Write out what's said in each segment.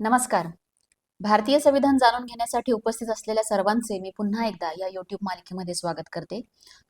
नमस्कार. भारतीय संविधान जाणून घेण्यासाठी उपस्थित असलेल्या सर्वांचे मी पुन्हा एकदा या युट्यूब मालिकेमध्ये स्वागत करते.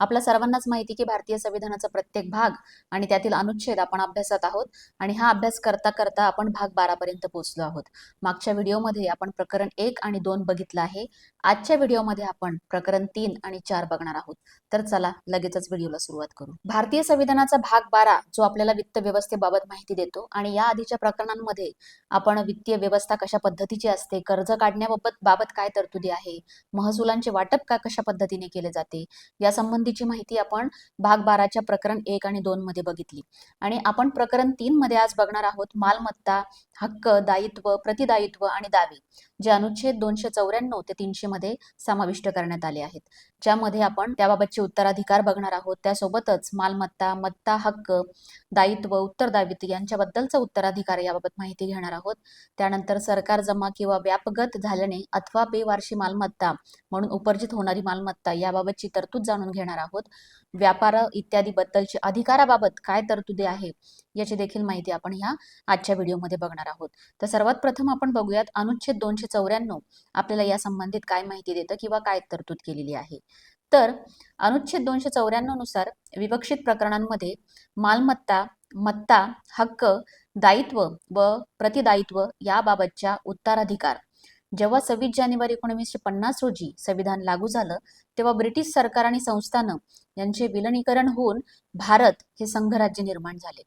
आपल्या सर्वांनाच माहिती की भारतीय संविधानाचा प्रत्येक भाग आणि त्यातील अनुच्छेद आपण अभ्यासत आहोत आणि हा अभ्यास करता करता आपण भाग बारा पर्यंत पोहोचलो आहोत. मागच्या व्हिडिओमध्ये आपण प्रकरण एक आणि दोन बघितलं आहे. आजच्या व्हिडिओमध्ये आपण प्रकरण तीन आणि चार बघणार आहोत. तर चला लगेचच व्हिडिओला सुरुवात करू. भारतीय संविधानाचा भाग बारा जो आपल्याला वित्त व्यवस्थेबाबत माहिती देतो आणि या आधीच्या प्रकरणांमध्ये आपण वित्तीय व्यवस्था कशा पद्धतीची असते कर्ज काढण्याबाबत बाबत काय तरतुदी आहे? महसुलांचे वाटप का कशा पद्धतीने केले जाते? या संबंधीची माहिती आपण भाग बाराच्या प्रकरण एक आणि दोन मध्ये बघितली. आणि आपण प्रकरण तीन मध्ये आज बघणार आहोत मालमत्ता हक्क दायित्व प्रतिदायित्व आणि दावे जे अनुच्छेद दोनशे चौऱ्याण्णव ते तीनशे मध्ये समाविष्ट करण्यात आले आहेत. ज्यामध्ये आपण त्याबाबतचे उत्तराधिकार बघणार आहोत. त्यासोबतच मालमत्ता मत्ता हक्क दायित्व उत्तरदायित्व यांच्याबद्दलचा उत्तराधिकार याबाबत माहिती घेणार आहोत. त्यानंतर सरकार जमा किंवा व्यापगत झाल्याने अथवा बेवारशी मालमत्ता म्हणून उपर्जित होणारी मालमत्ता याबाबतची तरतूद जाणून घेणार आहोत. व्यापार इत्यादी बद्दलची अधिकाराबाबत काय तरतुदी आहे याची देखील माहिती आपण ह्या आजच्या व्हिडिओमध्ये बघणार आहोत. तर सर्वात प्रथम आपण बघूयात अनुच्छेद दोनशे चौऱ्याण्णव आपल्याला या संबंधित काय माहिती देतं किंवा काय तरतूद केलेली आहे. तर अनुच्छेद दोनशे चौऱ्याण्णवनुसार विवक्षित प्रकरणांमध्ये मालमत्ता मत्ता हक्क दायित्व व प्रतिदायित्व याबाबतच्या उत्तराधिकार. जेव्हा सव्वीस जानेवारी एकोणीसशे पन्नास रोजी संविधान लागू झालं तेव्हा ब्रिटिश सरकार आणि संस्थानं यांचे विलनीकरण होऊन भारत हे संघराज्य निर्माण झाले.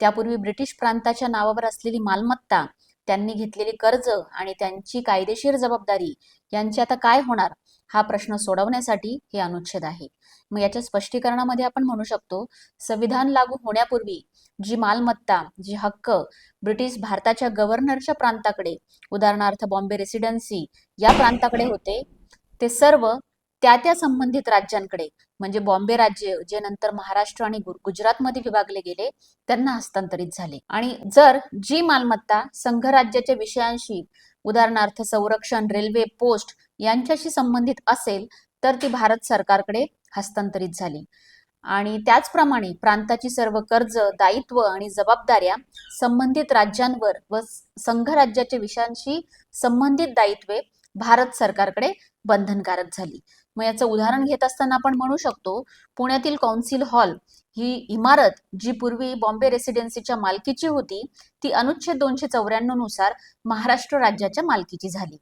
त्यापूर्वी ब्रिटिश प्रांताच्या नावावर असलेली मालमत्ता त्यांनी घेतलेली कर्ज आणि त्यांची कायदेशीर जबाबदारी यांची आता काय होणार हा प्रश्न सोडवण्यासाठी हे अनुच्छेद आहे. मग याच्या स्पष्टीकरणामध्ये आपण म्हणू शकतो संविधान लागू होण्यापूर्वी जी मालमत्ता जी हक्क ब्रिटिश भारताच्या गव्हर्नरच्या प्रांताकडे उदाहरणार्थ बॉम्बे रेसिडेन्सी या प्रांताकडे होते ते सर्व त्या त्या संबंधित राज्यांकडे म्हणजे बॉम्बे राज्य जे नंतर महाराष्ट्र आणि गुजरातमध्ये विभागले गेले त्यांना हस्तांतरित झाले. आणि जर जी मालमत्ता संघराज्याच्या विषयांशी उदाहरणार्थ संरक्षण रेल्वे पोस्ट यांच्याशी संबंधित असेल तर ती भारत सरकारकडे हस्तांतरित झाली. आणि त्याचप्रमाणे प्रांताची सर्व कर्ज दायित्व आणि जबाबदाऱ्या संबंधित राज्यांवर व संघराज्याच्या विषयांशी संबंधित दायित्वे भारत सरकारकडे बंधनकारक झाली. मग याचं उदाहरण घेत असताना आपण म्हणू शकतो पुण्यातील कौन्सिल हॉल ही इमारत जी पूर्वी बॉम्बे रेसिडेन्सीच्या मालकीची होती ती अनुच्छेद दोनशे चौऱ्याण्णवनुसार महाराष्ट्र राज्याच्या मालकीची झाली.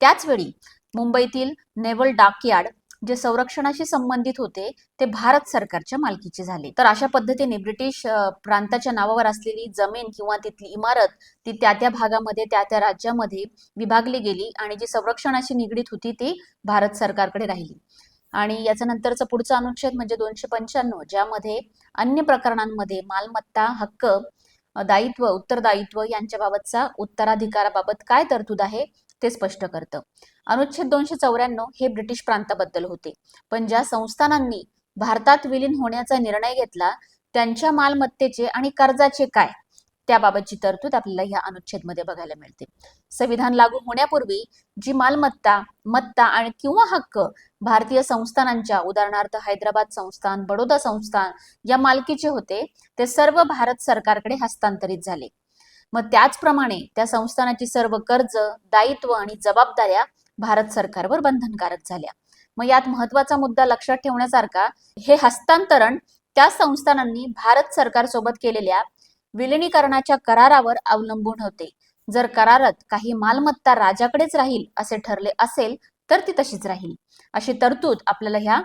त्याचवेळी मुंबईतील नेव्हल डाकयार्ड जे संरक्षणाशी संबंधित होते ते भारत सरकारच्या मालकीचे झाले. तर अशा पद्धतीने ब्रिटिश प्रांताच्या नावावर असलेली जमीन किंवा तिथली इमारत ती त्या त्या भागामध्ये त्या त्या राज्यामध्ये विभागली गेली आणि जी संरक्षणाशी निगडीत होती ती भारत सरकारकडे राहिली. आणि याच्या नंतरचं पुढचं अनुच्छेद म्हणजे दोनशे पंच्याण्णव ज्यामध्ये अन्य प्रकरणांमध्ये मालमत्ता हक्क दायित्व उत्तरदायित्व यांच्याबाबतचा उत्तराधिकाराबाबत काय तरतूद आहे ते स्पष्ट करतं. अनुच्छेद दोनशे चौऱ्याण्णव हे ब्रिटिश प्रांताबद्दल होते. पण ज्या संस्थानांनी भारतात विलीन होण्याचा निर्णय घेतला त्यांच्या मालमत्तेचे आणि कर्जाचे काय? त्याबाबतची तरतूद आपल्याला या अनुच्छेदमध्ये बघायला मिळते. संविधान लागू होण्यापूर्वी जी मालमत्ता मत्ता आणि किंवा हक्क भारतीय संस्थानांच्या उदाहरणार्थ हैदराबाद संस्थान बडोदा संस्थान या मालकीचे होते ते सर्व भारत सरकारकडे हस्तांतरित झाले. मग त्याचप्रमाणे त्या संस्थानाची सर्व कर्ज दायित्व आणि जबाबदाऱ्या भारत सरकारवर बंधनकारक झाल्या. मग यात महत्त्वाचा मुद्दा लक्षात ठेवण्यासारखा हे हस्तांतरण त्या संस्थानांनी भारत सरकारसोबत केलेल्या विलिनीकरणाच्या करारावर अवलंबून होते. जर करारात काही मालमत्ता राजाकडेच राहील असे ठरले असेल तर ती तशीच राहील. अशी तरतूद आपल्याला ह्या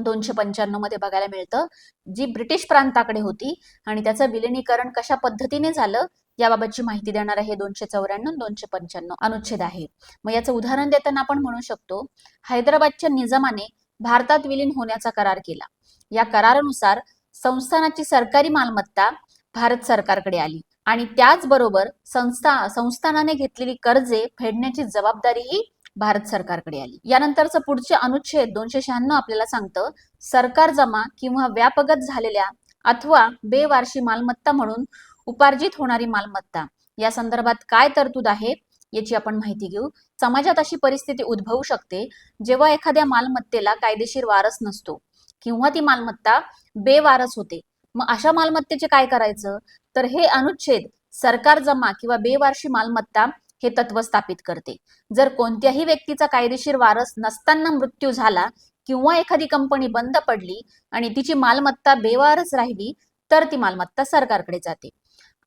दोनशे पंच्याण्णवमध्ये बघायला मिळतं जी ब्रिटिश प्रांताकडे होती आणि त्याचं विलिनीकरण कशा पद्धतीने झालं याबाबतची माहिती देणारं हे दोनशे चौऱ्याण्णव दोनशे पंच्याण्णव अनुच्छेद आहे. मग याचं उदाहरण देताना आपण म्हणू शकतो हैदराबादच्या निजामाने भारतात विलीन होण्याचा करार केला. या करारानुसार संस्थानाची सरकारी मालमत्ता भारत सरकारकडे आली आणि त्याचबरोबर संस्था संस्थानाने घेतलेली कर्जे फेडण्याची जबाबदारीही भारत सरकारकडे आली. यानंतरचं पुढचे अनुच्छेद दोनशे शहाण्णव आपल्याला सांगतं सरकार जमा किंवा व्यापगत झालेल्या अथवा बेवारशी मालमत्ता म्हणून उपार्जित होणारी मालमत्ता या संदर्भात काय तरतूद आहे याची आपण माहिती घेऊ. समाजात अशी परिस्थिती उद्भवू शकते जेव्हा एखाद्या मालमत्तेला कायदेशीर वारस नसतो किंवा ती मालमत्ता बेवारस होते. मग अशा मालमत्तेचे काय करायचं? तर हे अनुच्छेद सरकार जमा किंवा बेवारशी मालमत्ता हे तत्व स्थापित करते. जर कोणत्याही व्यक्तीचा कायदेशीर वारस नसताना मृत्यू झाला किंवा एखादी कंपनी बंद पडली आणि तिची मालमत्ता बेवारस राहिली तर ती मालमत्ता सरकारकडे जाते.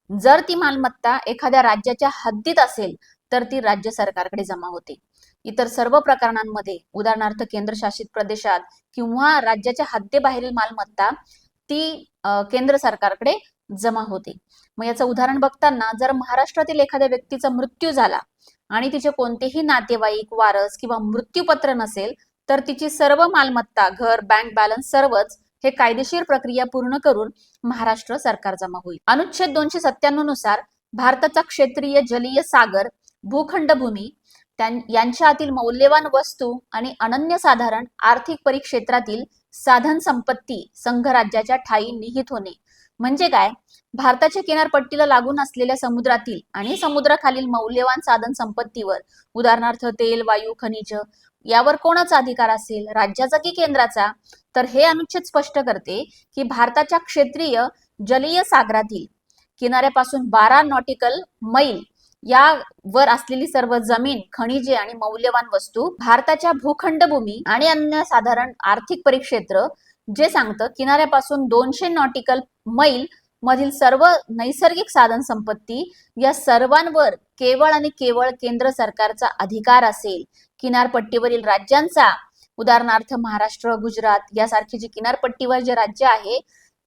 जर ती मालमत्ता एखाद्या राज्याच्या हद्दीत असेल तर ती राज्य सरकारकडे जमा होते. इतर सर्व प्रकरणांमध्ये उदाहरणार्थ केंद्रशासित प्रदेशात किंवा राज्याच्या हद्दीबाहेरील मालमत्ता ती केंद्र सरकारकडे जमा होते. मग याचं उदाहरण बघताना जर महाराष्ट्रातील एखाद्या व्यक्तीचा मृत्यू झाला आणि तिचे कोणतेही नातेवाईक वारस किंवा मृत्यूपत्र नसेल तर तिची सर्व मालमत्ता घर बँक बॅलन्स सर्वच हे कायदेशीर प्रक्रिया पूर्ण करून महाराष्ट्र सरकार जमा होईल. अनुच्छेद दोनशे सत्त्याण्णवनुसार भारताचा क्षेत्रीय जलीय सागर भूखंड भूमी यांच्या आतील मौल्यवान वस्तू आणि अनन्यसाधारण आर्थिक परिक्षेत्रातील साधन संपत्ती संघराज्याच्या ठाई निहित होणे. म्हणजे काय? भारताच्या किनारपट्टीला लागून असलेल्या समुद्रातील आणि समुद्राखालील मौल्यवान साधन संपत्तीवर उदाहरणार्थ तेल वायू खनिज यावर कोणाचा अधिकार असेल? राज्याचा की केंद्राचा? तर हे अनुच्छेद स्पष्ट करते की भारताच्या क्षेत्रीय जलीय सागरातील किनाऱ्यापासून बारा नॉटिकल मैल यावर असलेली सर्व जमीन खनिजे आणि मौल्यवान वस्तू भारताच्या भूखंड भूमी आणि अन्य साधारण आर्थिक परिक्षेत्र जे सांगतं किनाऱ्यापासून दोनशे नॉटिकल मैल मधील सर्व नैसर्गिक साधन संपत्ती या सर्वांवर केवळ आणि केवळ केंद्र सरकारचा अधिकार असेल. किनारपट्टीवरील राज्यांचा उदाहरणार्थ महाराष्ट्र गुजरात यासारखी जी किनारपट्टीवर जे राज्य आहे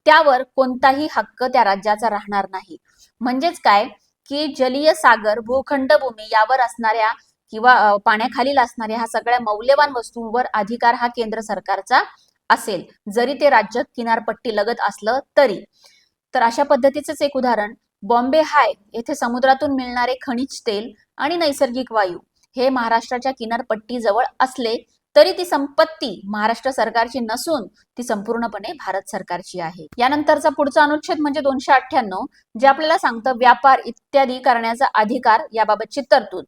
त्यावर कोणताही हक्क त्या राज्याचा राहणार नाही. म्हणजेच काय? की जलीय सागर भूखंड भूमी यावर असणाऱ्या किंवा पाण्याखालील असणाऱ्या ह्या सगळ्या मौल्यवान वस्तूंवर अधिकार हा केंद्र सरकारचा असेल जरी ते राज्य किनारपट्टी लगत असलं तरी. तर अशा पद्धतीचंच एक उदाहरण. बॉम्बे हाय येथे समुद्रातून मिळणारे खनिज तेल आणि नैसर्गिक वायू हे महाराष्ट्राच्या किनारपट्टी जवळ असले तरी ती संपत्ती महाराष्ट्र सरकारची नसून ती संपूर्णपणे भारत सरकारची आहे. यानंतरचा पुढचा अनुच्छेद म्हणजे दोनशे अठ्ठ्याण्णव जे आपल्याला सांगतं व्यापार इत्यादी करण्याचा अधिकार याबाबतची तरतूद.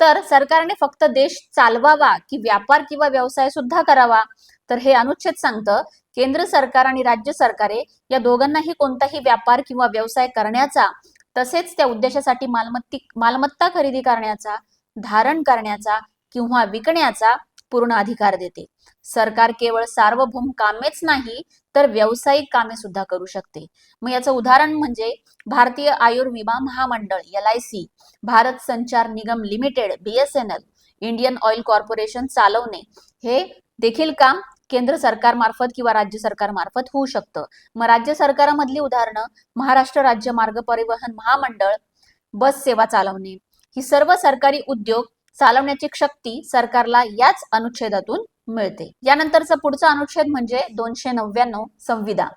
तर सरकारने फक्त देश चालवावा की व्यापार किंवा व्यवसाय सुद्धा करावा? तर हे अनुच्छेद सांगतं केंद्र सरकार आणि राज्य सरकारे या दोघांनाही कोणताही व्यापार किंवा व्यवसाय करण्याचा तसेच त्या उद्देशासाठी मालमत्ती मालमत्ता खरेदी करण्याचा धारण करण्याचा किंवा विकण्याचा पूर्ण अधिकार देते. सरकार केवळ सार्वभौम कामेच नाही तर व्यावसायिक कामे सुद्धा करू शकते. मग याचं उदाहरण म्हणजे भारतीय आयुर्विमा महामंडळ L I C Bharat Sanchar Nigam limited BSNL Indian oil corporation चालवणे. हे देखील काम केंद्र सरकारमार्फत किंवा राज्य सरकारमार्फत होऊ शकतं. मग राज्य सरकारामधली उदाहरणं महाराष्ट्र राज्य मार्ग परिवहन महामंडळ बस सेवा चालवणे. ही सर्व सरकारी उद्योग चालवण्याची शक्ती सरकारला याच अनुच्छेदातून मिळते. यानंतरचा पुढचा अनुच्छेद म्हणजे दोनशे नव्याण्णव संविधान.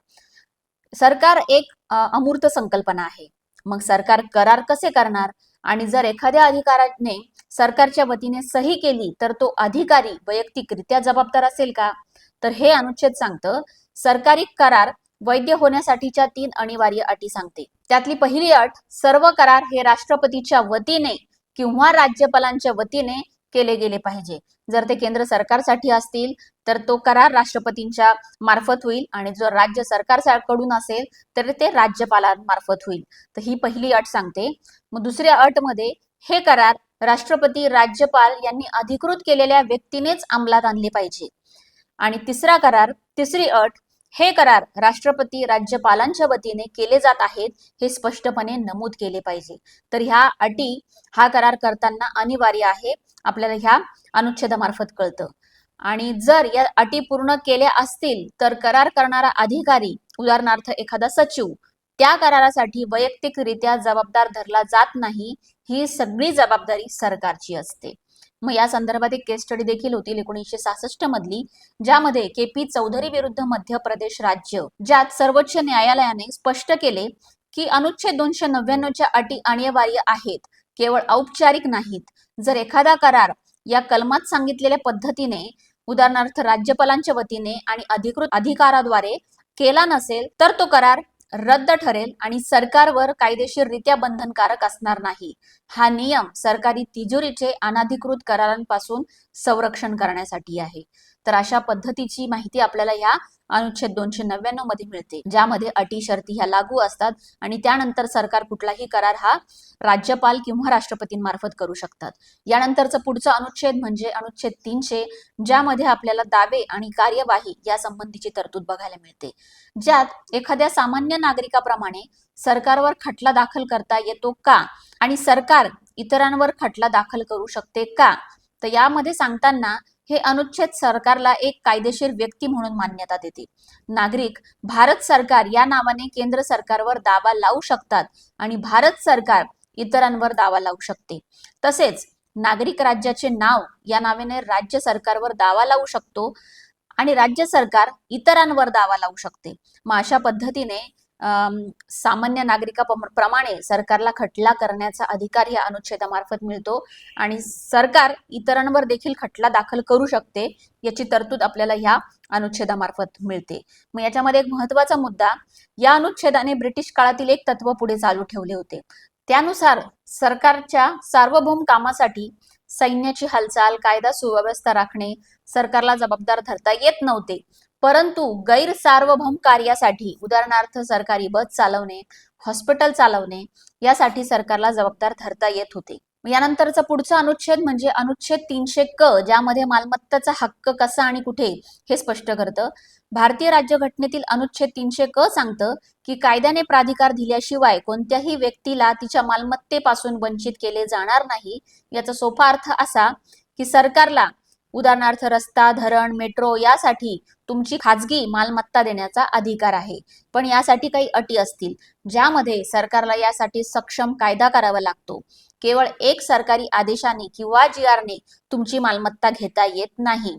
सरकार एक अमूर्त संकल्पना आहे. मग सरकार करार कसे करणार? आणि जर एखाद्या अधिकाराने सरकारच्या वतीने सही केली तर तो अधिकारी वैयक्तिकरित्या जबाबदार असेल का? तर हे अनुच्छेद सांगतं सरकारी करार वैध होण्यासाठीच्या तीन अनिवार्य अटी सांगते. त्यातली पहिली अट सर्व करार हे राष्ट्रपतीच्या वतीने किंवा राज्यपालांच्या वतीने केले गेले पाहिजे. जर ते केंद्र सरकारसाठी असतील तर तो करार राष्ट्रपतींच्या मार्फत होईल आणि जर राज्य सरकारकडून असेल तर ते राज्यपालांमार्फत होईल. तर ही पहिली अट सांगते. मग दुसऱ्या अटमध्ये हे करार राष्ट्रपती राज्यपाल यांनी अधिकृत केलेल्या व्यक्तीनेच अंमलात आणले पाहिजे. आणि तिसरा करार तिसरी अट हे करार राष्ट्रपती राज्यपालांच्या वतीने केले जात आहेत हे स्पष्टपणे नमूद केले पाहिजे. तर ह्या अटी हा करार करताना अनिवार्य आहे आपल्याला ह्या अनुच्छेदामार्फत कळतं. आणि जर या अटी पूर्ण केल्या असतील तर करार करणारा अधिकारी उदाहरणार्थ एखादा सचिव त्या करारासाठी वैयक्तिकरित्या जबाबदार धरला जात नाही ही सगळी जबाबदारी सरकारची असते. मग या संदर्भात एक केस स्टडी देखील होती एकोणीसशे सहासष्ट मधली ज्यामध्ये के पी चौधरी विरुद्ध मध्य प्रदेश राज्य ज्यात सर्वोच्च न्यायालयाने स्पष्ट केले की अनुच्छेद दोनशे नव्याण्णवच्या अटी अनिवार्य आहेत केवळ औपचारिक नाहीत. जर एखादा करार या कलमात सांगितलेल्या पद्धतीने उदाहरणार्थ राज्यपालांच्या वतीने आणि अधिकृत अधिकाराद्वारे केला नसेल तर तो करार रद्द ठरेल आणि सरकारवर कायदेशीररित्या बंधनकारक असणार नाही. हा नियम सरकारी तिजोरीचे अनाधिकृत करारांपासून संरक्षण करण्यासाठी आहे. तर अशा पद्धतीची माहिती आपल्याला या अनुच्छेद दोनशे नव्याण्णवमध्ये मिळते ज्यामध्ये अटी शर्ती ह्या लागू असतात आणि त्यानंतर सरकार कुठलाही करार हा राज्यपाल किंवा राष्ट्रपतींमार्फत करू शकतात. यानंतरचं पुढचं अनुच्छेद म्हणजे अनुच्छेद तीनशे ज्यामध्ये आपल्याला दावे आणि कार्यवाही या संबंधीची तरतूद बघायला मिळते. ज्यात एखाद्या सामान्य नागरिकाप्रमाणे सरकारवर खटला दाखल करता येतो का आणि सरकार इतरांवर खटला दाखल करू शकते का? तर यामध्ये सांगताना हे अनुच्छेद सरकारला एक कायदेशीर व्यक्ती म्हणून मान्यता देते. नागरिक भारत सरकार या नावाने केंद्र सरकारवर दावा लावू शकतात आणि भारत सरकार इतरांवर दावा लावू शकते. तसेच नागरिक राज्याचे नाव या नावाने राज्य सरकारवर दावा लावू शकतो आणि राज्य सरकार इतरांवर दावा लावू शकते. मग अशा पद्धतीने सामान्य नागरिकाप्रमाणे सरकारला खटला करण्याचा अधिकार या अनुच्छेदामार्फत मिळतो आणि सरकार इतरांवर देखील खटला दाखल करू शकते याची तरतूद आपल्याला ह्या अनुच्छेदामार्फत मिळते. मग याच्यामध्ये एक महत्त्वाचा मुद्दा या अनुच्छेदाने ब्रिटिश काळातील एक तत्व पुढे चालू ठेवले होते. त्यानुसार सरकारच्या सार्वभौम कामासाठी सैन्याची हालचाल कायदा सुव्यवस्था राखणे सरकारला जबाबदार धरता येत नव्हते. परंतु गैरसार्वभौम कार्यासाठी उदाहरणार्थ सरकारी बस चालवणे हॉस्पिटल चालवणे यासाठी सरकारला जबाबदार धरता येत होते. यानंतरचा पुढचा अनुच्छेद म्हणजे अनुच्छेद तीनशे क ज्यामध्ये मालमत्ताचा हक्क कसा आणि कुठे हे स्पष्ट करतं. भारतीय राज्यघटनेतील अनुच्छेद तीनशे क सांगतं की कायद्याने प्राधिकार दिल्याशिवाय कोणत्याही व्यक्तीला तिच्या मालमत्तेपासून वंचित केले जाणार नाही. याचा सोपा अर्थ असा की सरकारला उदाहरणार्थ रस्ता धरण मेट्रो यासाठी तुमची खाजगी मालमत्ता देण्याचा अधिकार आहे. पण यासाठी काही अटी असतील ज्यामध्ये सरकारला यासाठी सक्षम कायदा करावा लागतो. केवळ एक सरकारी आदेशाने किंवा जी आरने तुमची मालमत्ता घेता येत नाही.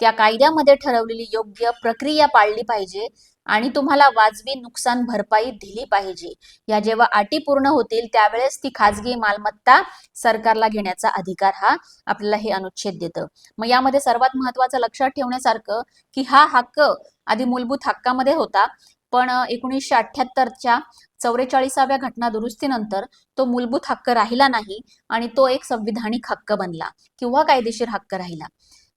त्या कायद्यामध्ये ठरवलेली योग्य प्रक्रिया पाळली पाहिजे. आणि तुम्हाला वाजवी नुकसान भरपाई दिली पाहिजे. या जेव्हा अटी पूर्ण होतील त्यावेळेस ती खाजगी मालमत्ता सरकारला घेण्याचा अधिकार हा आपल्याला हे अनुच्छेद देतं. मग यामध्ये सर्वात महत्वाचं लक्षात ठेवण्यासारखं की हा हक्क आधी मूलभूत हक्कामध्ये होता पण एकोणीसशे अठ्ठ्याहत्तरच्या चौवेचाळीसाव्या घटना दुरुस्तीनंतर तो मूलभूत हक्क राहिला नाही आणि तो एक संविधानिक हक्क बनला किंवा कायदेशीर हक्क राहिला.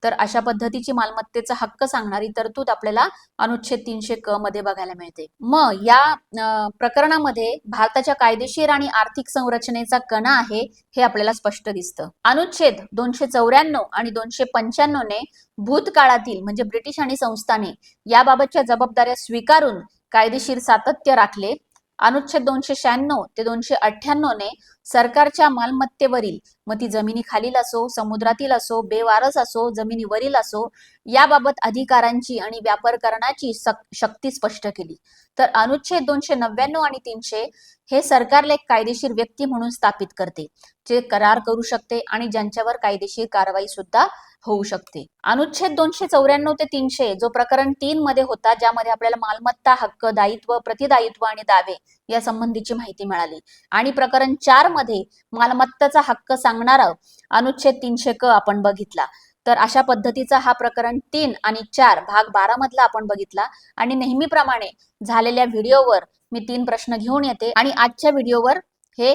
तर अशा पद्धतीची मालमत्तेचा हक्क सांगणारी तरतूद आपल्याला अनुच्छेद तीनशे क मध्ये बघायला मिळते. मग या प्रकरणामध्ये भारताच्या कायदेशीर आणि आर्थिक संरचनेचा कणा आहे हे आपल्याला स्पष्ट दिसतं. अनुच्छेद दोनशे चौऱ्याण्णव आणि दोनशे पंच्याण्णव ने भूतकाळातील म्हणजे ब्रिटिश आणि संस्थाने याबाबतच्या जबाबदाऱ्या स्वीकारून कायदेशीर सातत्य राखले अनुच्छेद दोनशे शहाण्णव ते दोनशे अठ्ठ्याण्णव ने सरकारच्या मालमत्तेवरील मग ती जमिनी खालील असो समुद्रातील असो बेवारस असो जमिनीवरील असो याबाबत अधिकारांची आणि व्यापार करण्याची शक्ती स्पष्ट केली. तर अनुच्छेद दोनशे नव्याण्णव आणि तीनशे हे सरकारला एक कायदेशीर व्यक्ती म्हणून स्थापित करते जे करार करू शकते आणि ज्यांच्यावर कायदेशीर कारवाई सुद्धा होऊ शकते. अनुच्छेद दोनशे चौऱ्याण्णव ते तीनशे जो प्रकरण तीन मध्ये होता ज्यामध्ये आपल्याला मालमत्ता हक्क दायित्व प्रतिदायित्व आणि दावे या संबंधीची माहिती मिळाली. आणि प्रकरण चारमध्ये मालमत्ताचा हक्क सांगणारा अनुच्छेद तीनशे क आपण बघितला. तर अशा पद्धतीचा हा प्रकरण तीन आणि चार भाग बारा मधला आपण बघितला. आणि नेहमीप्रमाणे झालेल्या व्हिडिओवर मी तीन प्रश्न घेऊन येते. आणि आजच्या व्हिडिओवर हे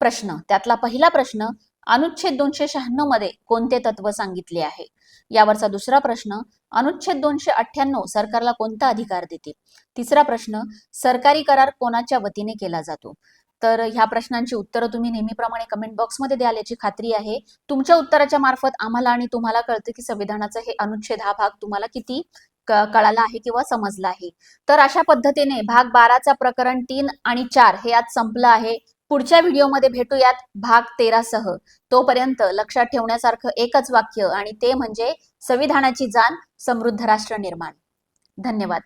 प्रश्न त्यातला पहिला प्रश्न अनुच्छेद दोनशे शहाण्णवमध्ये कोणते तत्व सांगितले आहे? यावरचा दुसरा प्रश्न अनुच्छेद दोनशे अठ्ठ्याण्णव सरकारला कोणता अधिकार देते? तिसरा प्रश्न सरकारी करार कोणाच्या वतीने केला जातो? तर ह्या प्रश्नांची उत्तरं तुम्ही नेहमीप्रमाणे कमेंट बॉक्समध्ये द्याल याची खात्री आहे. तुमच्या उत्तराच्या मार्फत आम्हाला आणि तुम्हाला कळतं की संविधानाचा हे अनुच्छेद हा भाग तुम्हाला किती कळाला आहे किंवा समजला आहे. तर अशा पद्धतीने भाग बाराचा प्रकरण तीन आणि चार हे आज संपलं आहे. पुढच्या व्हिडिओमध्ये भेटूयात भाग तेरा सह. तोपर्यंत लक्षात ठेवण्यासारखं एकच वाक्य आणि ते म्हणजे संविधानाची जाण समृद्ध राष्ट्र निर्माण. धन्यवाद.